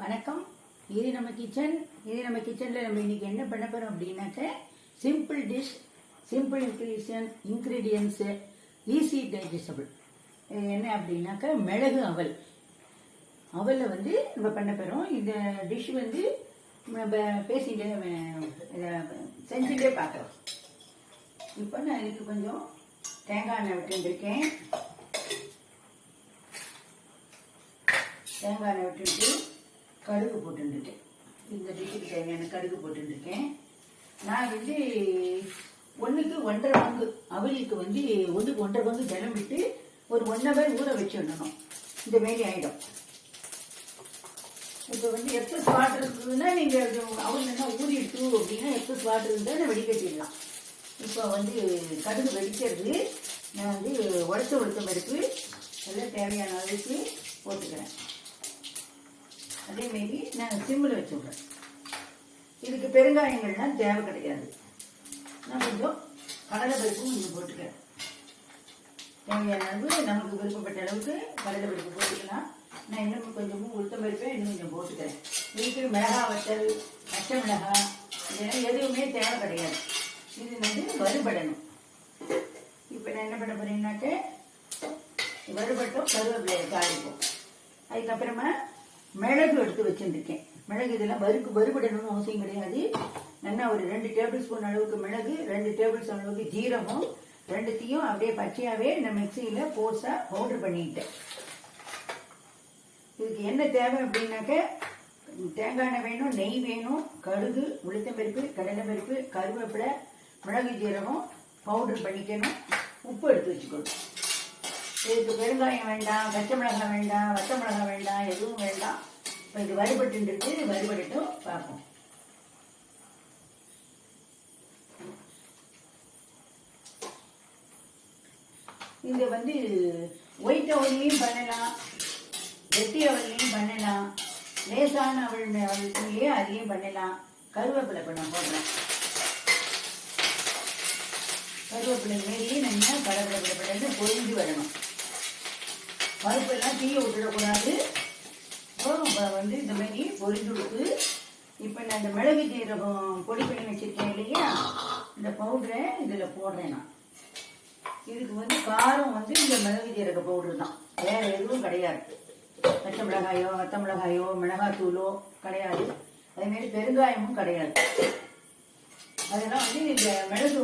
வணக்கம். இது நம்ம கிச்சன் இது நம்ம கிச்சனில் நம்ம இன்னைக்கு என்ன பண்ண போகிறோம் அப்படின்னாக்க சிம்பிள் டிஷ் சிம்பிள் இன்க்ரீஷன் இன்க்ரீடியன்ஸு ஈஸி டைஜஸ்டபிள் என்ன அப்படின்னாக்க மிளகு அவல். அவலை வந்து நம்ம பண்ண போகிறோம் இந்த டிஷ் வந்து நம்ம பேசிகிட்டே இதை செஞ்சுட்டே பார்க்குறோம் இப்போ நான் இதுக்கு கொஞ்சம் தேங்காய் எண்ணெய் விட்டுருக்கேன் தேங்காய் எண்ணெய் விட்டுட்டு கடுகு போட்டுருக்கேன் இந்த டிஷ்ஷுக்கு தேவையான கடுகு போட்டுருக்கேன் நான் வந்து ஒன்றுக்கு ஒன்றரை பங்கு அவலுக்கு வந்து ஒன்றுக்கு ஒன்றரை பங்கு தினம் விட்டு ஒரு ஒன் ஹவர் ஊற வச்சிடணும் இந்த மாரி ஆகிடும் இப்போ வந்து எக்ஸஸ் வாட்டர் இருக்குதுன்னா நீங்கள் அவல் என்ன ஊறிடுச்சு அப்படின்னா எக்ஸஸ் வாட்டர் இருந்தால் நான் வடிகட்டிடலாம். இப்போ வந்து கடுகு வெடிக்கிறது நான் வந்து உடச்ச உளுத்தம் பருப்பு எல்லாம் தேவையான அளவுக்கு போட்டுக்கிறேன். அதே மாரி நான் சிம்மில் வச்சுடுறேன் இதுக்கு பெருங்காயங்கள்லாம் தேவை கிடையாது. நான் கொஞ்சம் கடலை பருப்பும் கொஞ்சம் போட்டுக்கிறேன். தேவையான அளவு நமக்கு விருப்பப்பட்ட அளவுக்கு கடலை பருப்பு போட்டுக்கலாம். நான் இன்னும் கொஞ்சமும் உளுத்தம் பருப்பேன் இன்னும் கொஞ்சம் போட்டுக்கிறேன். இதுக்கு மிளகா வத்தல் பச்சை மிளகா இதெல்லாம் எதுவுமே தேவை கிடையாது. இது வந்து வறுபடணும். இப்போ நான் என்ன பண்ண போறேன்னாக்க வறுபட்டும் கருவேப்பிலையை காய்ப்போம். அதுக்கப்புறமா மிளகு எடுத்து வச்சுருக்கேன் மிளகு இதெல்லாம் வறுக்கு வறுபடணும்னு அவசியம் கிடையாது. நல்லா ஒரு ரெண்டு டேபிள் ஸ்பூன் அளவுக்கு மிளகு ரெண்டு டேபிள் ஸ்பூன் அளவுக்கு ஜீரகம் ரெண்டுத்தையும் அப்படியே பச்சையாகவே இந்த மிக்சியில் போர்ஸாக பவுடர் பண்ணிக்கிட்டேன் இதுக்கு என்ன தேவை அப்படின்னாக்க தேங்காய் எண்ணெய் வேணும் நெய் வேணும் கடுகு உளுத்தம்பருப்பு கடலைப்பருப்பு கருவேப்பிலை மிளகு ஜீரகம் பவுடர் பண்ணிக்கணும். உப்பு எடுத்து வச்சுக்கணும். இதுக்கு பெருங்காயம் வேண்டாம் பச்சை மிளகாய் வேண்டாம் வத்த மிளகாய் வேண்டாம் எதுவும் வேண்டாம். இப்போ இது வறுபட்டு இருக்கு பார்ப்போம். இங்க வந்து ஒயிட் அவள்லையும் பண்ணலாம் வெட்டி அவள்லையும் பண்ணலாம் லேசான அவள் அவளுக்குள்ளேயே அதையும் பண்ணலாம். கருவேப்பிலை பண்ண போடுறேன் கருவேப்பிலை மாரி நம்ம கடற்கடை பொரிஞ்சு வரணும். பருப்பெல்லாம் தீய விட்டுடக்கூடாது. கோதுமை வந்து இந்த மாதிரி பொரிஞ்சு இப்போ நான் இந்த மிளகு ஜீரகம் பொடி பண்ணி வச்சுருக்கேன் இல்லையா? இந்த பவுடரை இதில் போடுறேன் நான். இதுக்கு வந்து காரம் வந்து இந்த மிளகு ஜீரக பவுடர் தான். வேறு எதுவும் கிடையாது. பச்சை மிளகாயோ வத்த மிளகாயோ மிளகாத்தூளோ கிடையாது. அதேமாரி பெருங்காயமும் கிடையாது. அதெல்லாம் வந்து இந்த மிளகு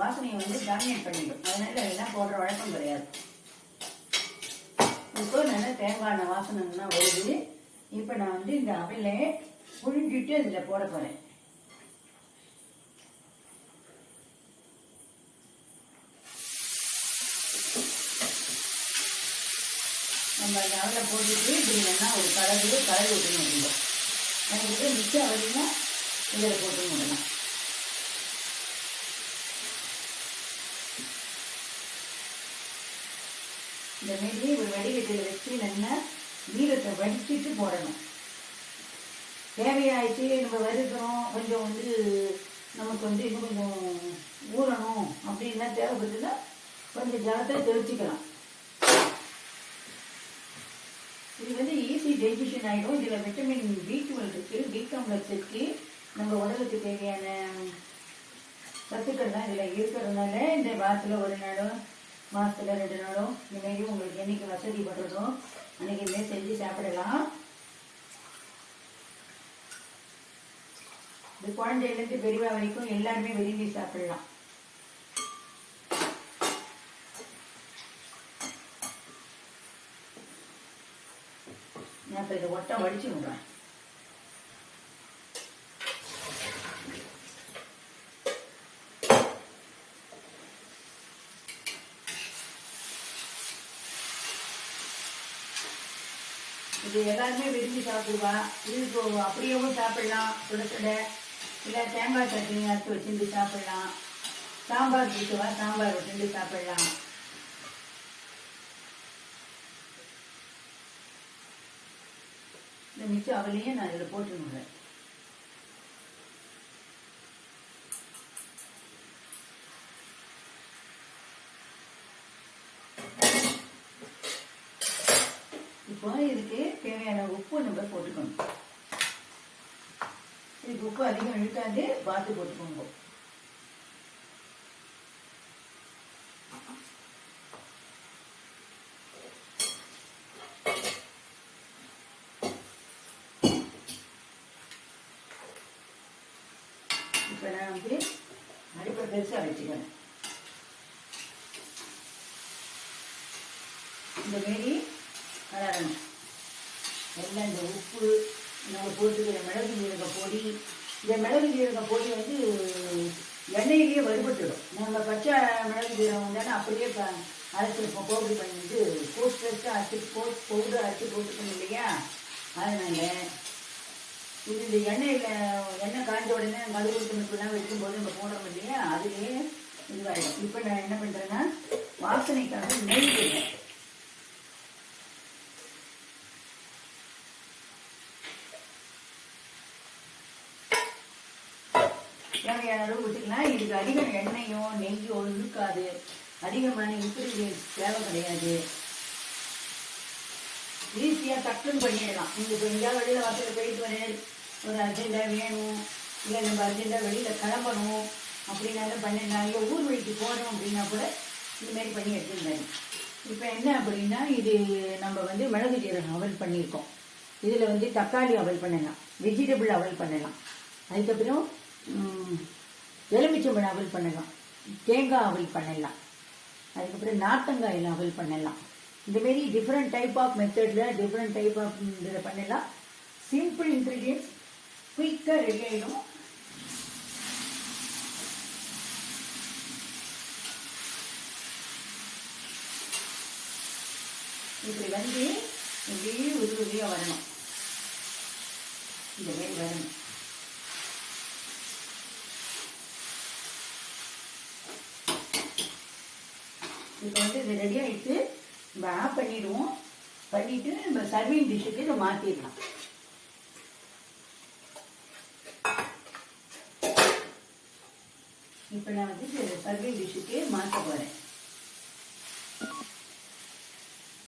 வாசனையை வந்து டாமினேட் பண்ணிடும். அதனால அதெல்லாம் போடுற வழக்கம் கிடையாது. இப்போ நல்லா தேங்காய் எண்ணெய் வாசனைன்னா வருது இப்போ நான் வந்து இந்த அவலை புழிஞ்சிட்டு அதில் போட போகிறேன் நம்ம அந்த அவலை போட்டுட்டு இப்படி வேணா ஒரு கலரு கலர் விட்டுணும் அப்படிங்க எனக்கு மிச்சம் அவலைன்னா இதில் போட்டு விடலாம் இந்த மாரி ஒரு வடிகட்டில் வச்சு நல்லா வீரத்தை வடிச்சிட்டு போடணும். தேவையாயிடுச்சு நம்ம வருகிறோம் கொஞ்சம் வந்து நமக்கு வந்து இன்னும் கொஞ்சம் ஊறணும் அப்படின்னா தேவைப்பட்டுன்னா கொஞ்சம் ஜலத்தை தெளிச்சிக்கலாம். இது வந்து ஈஸி டைஜஷன் ஆகிடும் இதில் விட்டமின் பி டுவெல் இருக்குது பி காம்ப்ளெக்ஸ் இருக்குது நம்ம உடலுக்கு தேவையான சத்துக்கள்லாம் இதில் இருக்கிறதுனால இந்த வாரத்தில் ஒரு நாளும் மாதத்தில் ரெண்டு நாளும் இந்த உங்களுக்கு என்னைக்கு வசதி படுறதோ அன்னைக்கு செஞ்சு சாப்பிடலாம். இது குழந்தையிலேருந்து பெரியவா வரைக்கும் எல்லாருமே விரும்பி சாப்பிடலாம். நான் இப்போ இதை ஒட்டை வடிச்சு விடுறேன். இது எல்லாருமே விரும்பி சாப்பிடுவா. இது இப்போ அப்படியேவும் சாப்பிடலாம். சுட சுட இல்லை தேங்காய் சட்னி அரைச்சி வச்சுட்டு சாப்பிடலாம். சாம்பார் பிடிச்சவா சாம்பார் வச்சுட்டு சாப்பிடலாம். இந்த மிச்சம் அவளையும் நான் இதில் போட்டுருந்தேன் இப்போ இதுக்கு தேவையான உப்பு நம்ம போட்டுக்கணும். உப்பு அதிகம் இழுக்காது பார்த்து போட்டுக்கோங்க. இப்போ நான் வந்து அடுப்பை பெருசாக வச்சுக்கிறேன். இந்த மாரி வளரணும். எல்லாம் இந்த உப்பு நம்ம போட்டுக்கிற மிளகு ஜீரக பொடி இந்த மிளகு ஜீரக பொடி வந்து எண்ணெயிலேயே வறுபட்டுடும். நம்ம பச்சை மிளகு ஜீரகம் தானே அப்படியே ப அரைச்சிருப்போம் பவுடர் பண்ணிட்டு போஸ்ட் பெஸ்ட்டாக அரைச்சி போஸ்ட் பவுடர் அரைச்சி போட்டுக்கணும் இல்லையா? அதனால இது இந்த எண்ணெயில் எண்ணெய் காய்ஞ்ச உடனே கடுகு துணுக்குலாம் வைக்கும்போது நம்ம போடுறோம் இல்லையா? அதுலேயே இதுவாகிடும் இப்போ நான் என்ன பண்ணுறேன்னா வாசனைக்காக நெய் தேவையான அளவு விட்டுக்கலாம் இதுக்கு அதிக எண்ணெயோ நெய்யோ இருக்காது அதிகமான இன்க்ரீடியன்ஸ் தேவை கிடையாது. ஈஸியாக டக்குன்னு பண்ணிடலாம். நீங்கள் இப்போ எங்கேயாவது வெளியில் வாசலில் போயிட்டு வரேன் ஒரு அர்ஜென்ட்டாக வேணும் இல்லை நம்ம அர்ஜென்ட்டாக வெளியில் கிளம்பணும் அப்படின்னாலும் பண்ணிடலாம்? இல்லை ஊர் வழிக்கு போகிறோம் அப்படின்னா கூட இதுமாரி பண்ணி எடுத்துருந்தாங்க இப்போ என்ன அப்படின்னா இது நம்ம வந்து மிளகு ஜீரகம் அவல் பண்ணியிருக்கோம். இதில் வந்து தக்காளி அவல் பண்ணலாம். வெஜிடபிள் அவல் பண்ணலாம். அதுக்கப்புறம் எலுமிச்சம்பழம் அவல் பண்ணலாம். தேங்காய் அவல் பண்ணலாம். அதுக்கப்புறம் நார்த்தங்காயில் அவல் பண்ணலாம். இந்த மாரி டிஃப்ரெண்ட் டைப் ஆஃப் மெத்தடில் டிஃப்ரெண்ட் டைப் ஆஃப் இதில் பண்ணலாம். சிம்பிள் இன்க்ரீடியன்ஸ் குயிக்காக ரெடி ஆகிடும் இப்படி வந்து இப்படியே உதவியாக வரணும். இந்த மாதிரி வரணும். இப்போ வந்து இது ரெடி ஆகிட்டு நம்ம ஆஃப் பண்ணிடுவோம். பண்ணிட்டு நம்ம சர்விங் டிஷ்ஷுக்கு இதை மாற்றிடலாம் இப்போ நான் வந்து சர்விங் டிஷ்ஷுக்கு மாற்ற போகிறேன்